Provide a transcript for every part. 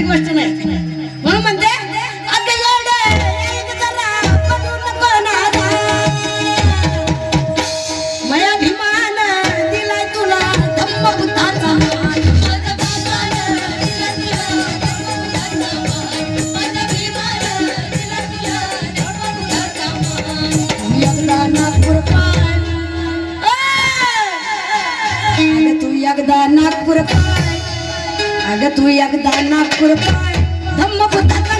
तशी गोष्ट नाही. म्हणून म्हणते नागपूर पाय अगं तू एकदा नागपूर पाय अगं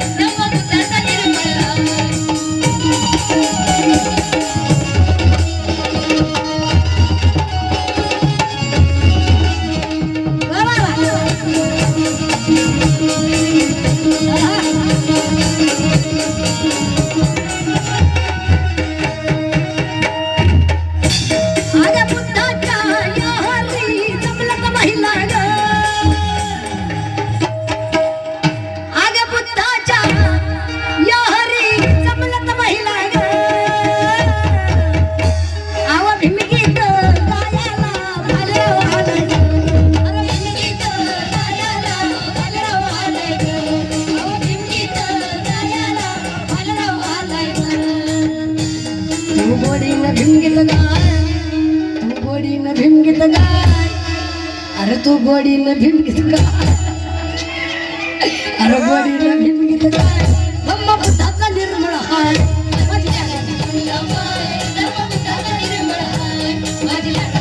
भिंगीत गाय तू गोडीनं भिंगीत गाय. अरे तू गोडीनं भिंगीत गाय. अरे गोडीनं भिंगीत गाय. धम्म बुद्धाचा निर्मळ हाय. माझी लाडाची